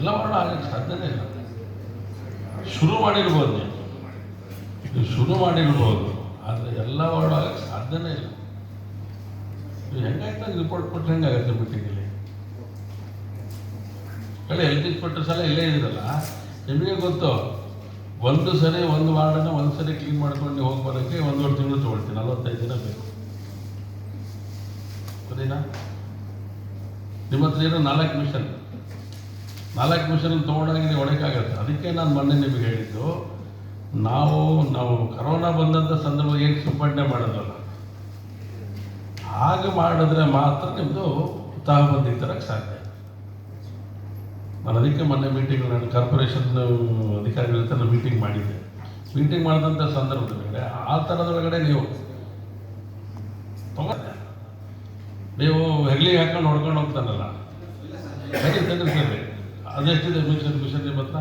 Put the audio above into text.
ಎಲ್ಲ ವಾರ್ಡ್ ಆಗಲಿಕ್ಕೆ ಸಾಧ್ಯನೇ ಇಲ್ಲ. ಶುರು ಮಾಡಿರ್ಬೋದು ನೀವು. ನೀವು ಶುರು ಮಾಡಿರ್ಬೋದು, ಆದರೆ ಎಲ್ಲ ವಾರ್ಡ್ ಆಗಲಿಕ್ಕೆ ಸಾಧ್ಯನೇ ಇಲ್ಲ. ನೀವು ಹೆಂಗಾಗ್ತದೆ ರಿಪೋರ್ಟ್ ಕೊಟ್ಟರೆ ಹೆಂಗಾಗತ್ತೆ ಮೀಟಿಂಗಲ್ಲಿ ಕಡೆ ಹೆಲ್ತ್ ಕೊಟ್ಟರೆ ಸಲ ಇಲ್ಲೇ ಇದ್ರಲ್ಲ? ನಿಮಗೆ ಗೊತ್ತು, ಒಂದು ಸರಿ, ಒಂದು ವಾರ್ಡನ್ನ ಒಂದು ಸರಿ ಕ್ಲೀನ್ ಮಾಡ್ಕೊಂಡು ಹೋಗಿ ಬರೋಕ್ಕೆ ಒಂದೂವರೆ ತಿಂಗಳು ತೊಗೊಳ್ತೀನಿ, ನಲವತ್ತೈದು ದಿನ ಬೇಕು. ಸರಿನಾ ನಿಮ್ಮ ಹತ್ರ ಏನು ನಾಲ್ಕು ಮಿಷನ್ ನಾಲ್ಕು ಮಿಷನ್ ತೊಗೊಂಡಾಗಿ ಹೊಡಕ್ಕಾಗತ್ತೆ ಅದಕ್ಕೆ ನಾನು ಮೊನ್ನೆ ನಿಮಗೆ ಹೇಳಿದ್ದು ನಾವು ನಾವು ಕರೋನಾ ಬಂದಂಥ ಸಂದರ್ಭ ಏನು ಸಿಂಪಡಣೆ ಮಾಡೋದಲ್ಲ ಹಾಗೆ ಮಾಡಿದ್ರೆ ಮಾತ್ರ ನಿಮ್ಮದು ಉತ್ಸಾಹ ತರಕ್ಕೆ ಸಾಧ್ಯ. ನಾನು ಅದಕ್ಕೆ ಮೊನ್ನೆ ಮೀಟಿಂಗ್ ನಾನು ಕಾರ್ಪೊರೇಷನ್ ಅಧಿಕಾರಿಗಳ ಜೊತೆ ನಾನು ಮೀಟಿಂಗ್ ಮಾಡಿದ್ದೆ. ಮೀಟಿಂಗ್ ಮಾಡಿದಂಥ ಸಂದರ್ಭದಲ್ಲಿ ಆ ಥರದೊಳಗಡೆ ನೀವು ತಗೊಂಡೆ ನೀವು ಹೆಗ್ಲಿಗೆ ಹಾಕೊಂಡು ಹೊಡ್ಕೊಂಡು ಹೋಗ್ತಾನಲ್ಲ ಸರಿ. ಅದೆಷ್ಟಿದೆ ಮಿಷನ್ ಮಿಷನ್ ನಿಮ್ಮ ಹತ್ರ